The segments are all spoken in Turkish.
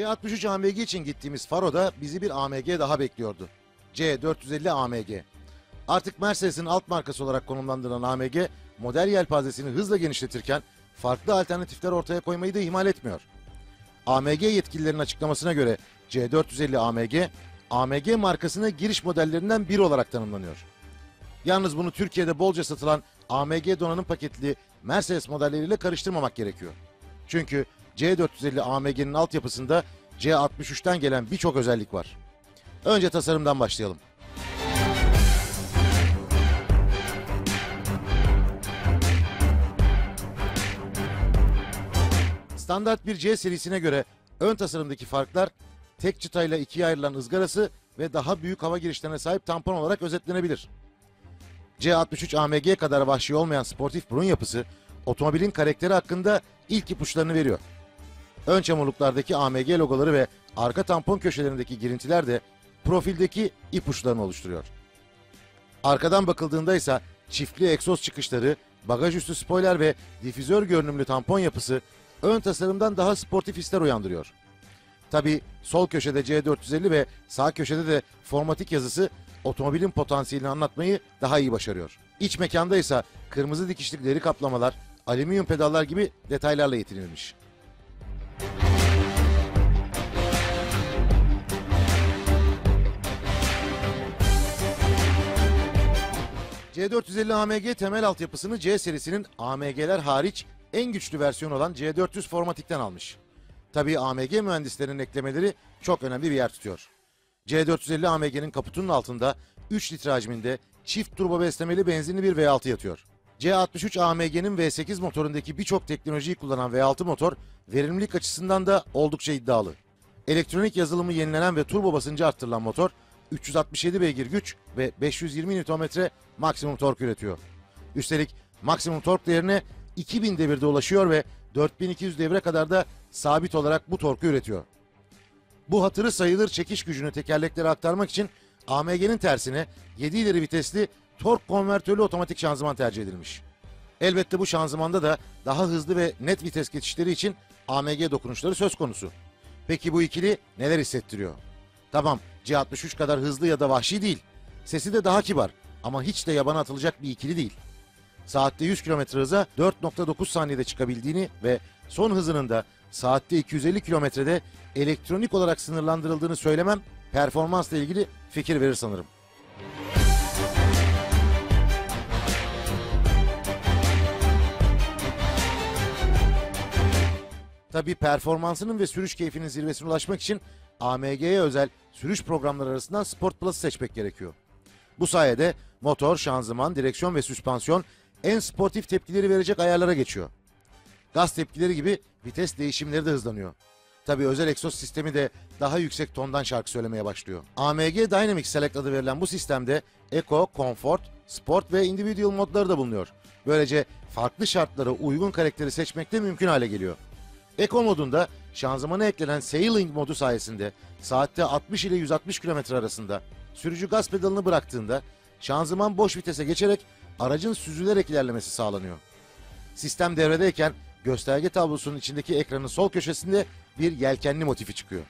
C63 AMG için gittiğimiz Faro'da bizi bir AMG daha bekliyordu. C450 AMG. Artık Mercedes'in alt markası olarak konumlandırılan AMG, model yelpazesini hızla genişletirken farklı alternatifler ortaya koymayı da ihmal etmiyor. AMG yetkililerinin açıklamasına göre C450 AMG, AMG markasına giriş modellerinden biri olarak tanımlanıyor. Yalnız bunu Türkiye'de bolca satılan AMG donanım paketli Mercedes modelleriyle karıştırmamak gerekiyor. Çünkü C450 AMG'nin altyapısında C63'ten gelen birçok özellik var. Önce tasarımdan başlayalım. Standart bir C serisine göre ön tasarımdaki farklar tek çıtayla ikiye ayrılan ızgarası ve daha büyük hava girişlerine sahip tampon olarak özetlenebilir. C63 AMG kadar vahşi olmayan sportif burun yapısı otomobilin karakteri hakkında ilk ipuçlarını veriyor. Ön çamurluklardaki AMG logoları ve arka tampon köşelerindeki girintiler de profildeki ipuçlarını oluşturuyor. Arkadan bakıldığında ise çiftli egzoz çıkışları, bagaj üstü spoiler ve difüzör görünümlü tampon yapısı ön tasarımdan daha sportif hisler uyandırıyor. Tabi sol köşede C450 ve sağ köşede de formatik yazısı otomobilin potansiyelini anlatmayı daha iyi başarıyor. İç mekanda ise kırmızı dikişli deri kaplamalar, alüminyum pedallar gibi detaylarla yetinilmiş. C450 AMG temel altyapısını C serisinin AMG'ler hariç en güçlü versiyon olan C400 Formatik'ten almış. Tabii AMG mühendislerinin eklemeleri çok önemli bir yer tutuyor. C450 AMG'nin kaputunun altında 3 litre hacminde çift turbo beslemeli benzinli bir V6 yatıyor. C63 AMG'nin V8 motorundaki birçok teknolojiyi kullanan V6 motor verimlilik açısından da oldukça iddialı. Elektronik yazılımı yenilenen ve turbo basıncı arttırılan motor 367 beygir güç ve 520 Nm maksimum tork üretiyor. Üstelik maksimum tork değerine 2000 devirde ulaşıyor ve 4200 devre kadar da sabit olarak bu torku üretiyor. Bu hatırı sayılır çekiş gücünü tekerleklere aktarmak için AMG'nin tersine 7 ileri vitesli tork konvertörlü otomatik şanzıman tercih edilmiş. Elbette bu şanzımanda da daha hızlı ve net vites geçişleri için AMG dokunuşları söz konusu. Peki bu ikili neler hissettiriyor? Tamam C63 kadar hızlı ya da vahşi değil. Sesi de daha kibar ama hiç de yabana atılacak bir ikili değil. Saatte 100 km hıza 4.9 saniyede çıkabildiğini ve son hızının da saatte 250 kilometrede elektronik olarak sınırlandırıldığını söylemem performansla ilgili fikir verir sanırım. Tabii performansının ve sürüş keyfinin zirvesine ulaşmak için AMG'ye özel sürüş programları arasından Sport Plus seçmek gerekiyor. Bu sayede motor, şanzıman, direksiyon ve süspansiyon en sportif tepkileri verecek ayarlara geçiyor. Gaz tepkileri gibi vites değişimleri de hızlanıyor. Tabii özel egzoz sistemi de daha yüksek tondan şarkı söylemeye başlıyor. AMG Dynamic Select adı verilen bu sistemde Eco, Comfort, Sport ve Individual modları da bulunuyor. Böylece farklı şartlara uygun karakteri seçmek de mümkün hale geliyor. Eco modunda şanzımana eklenen Sailing modu sayesinde saatte 60 ile 160 km arasında sürücü gaz pedalını bıraktığında şanzıman boş vitese geçerek aracın süzülerek ilerlemesi sağlanıyor. Sistem devredeyken gösterge tablosunun içindeki ekranın sol köşesinde bir yelkenli motifi çıkıyor.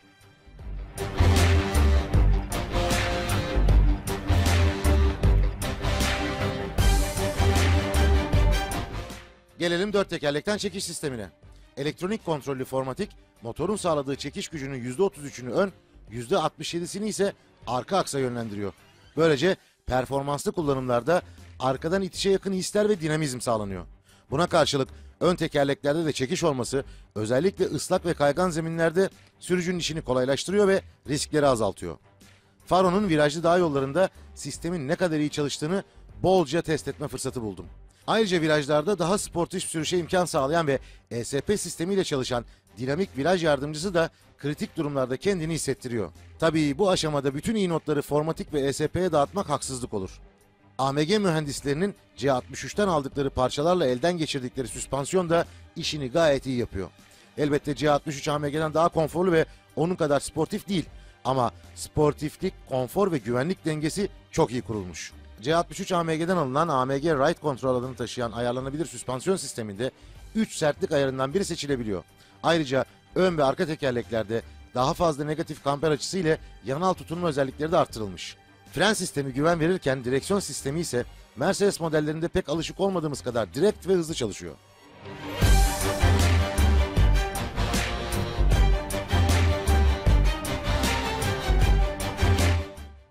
Gelelim dört tekerlekten çekiş sistemine. Elektronik kontrollü formatik, motorun sağladığı çekiş gücünün %33'ünü ön, %67'sini ise arka aksa yönlendiriyor. Böylece performanslı kullanımlarda arkadan itişe yakın hisler ve dinamizm sağlanıyor. Buna karşılık ön tekerleklerde de çekiş olması özellikle ıslak ve kaygan zeminlerde sürücünün işini kolaylaştırıyor ve riskleri azaltıyor. Faro'nun virajlı dağ yollarında sistemin ne kadar iyi çalıştığını bolca test etme fırsatı buldum. Ayrıca virajlarda daha sportif sürüşe imkan sağlayan ve ESP sistemiyle çalışan dinamik viraj yardımcısı da kritik durumlarda kendini hissettiriyor. Tabii bu aşamada bütün iyi notları formatik ve ESP'ye dağıtmak haksızlık olur. AMG mühendislerinin C63'ten aldıkları parçalarla elden geçirdikleri süspansiyon da işini gayet iyi yapıyor. Elbette C63 AMG'den daha konforlu ve onun kadar sportif değil. Ama sportiflik, konfor ve güvenlik dengesi çok iyi kurulmuş. C63 AMG'den alınan AMG Ride Control adını taşıyan ayarlanabilir süspansiyon sisteminde 3 sertlik ayarından biri seçilebiliyor. Ayrıca ön ve arka tekerleklerde daha fazla negatif kamper açısı ile yanal tutunma özellikleri de arttırılmış. Fren sistemi güven verirken direksiyon sistemi ise Mercedes modellerinde pek alışık olmadığımız kadar direkt ve hızlı çalışıyor.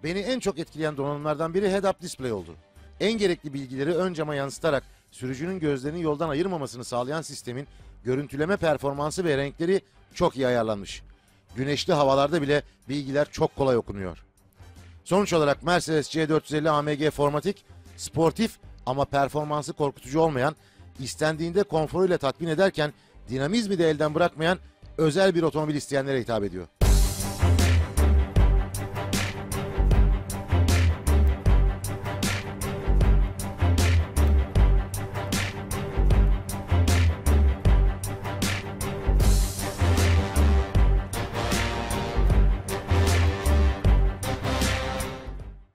Beni en çok etkileyen donanımlardan biri head-up display oldu. En gerekli bilgileri ön cama yansıtarak sürücünün gözlerini yoldan ayırmamasını sağlayan sistemin görüntüleme performansı ve renkleri çok iyi ayarlanmış. Güneşli havalarda bile bilgiler çok kolay okunuyor. Sonuç olarak Mercedes C450 AMG Formatik, sportif ama performansı korkutucu olmayan, istendiğinde konforuyla tatmin ederken dinamizmi de elden bırakmayan özel bir otomobil isteyenlere hitap ediyor.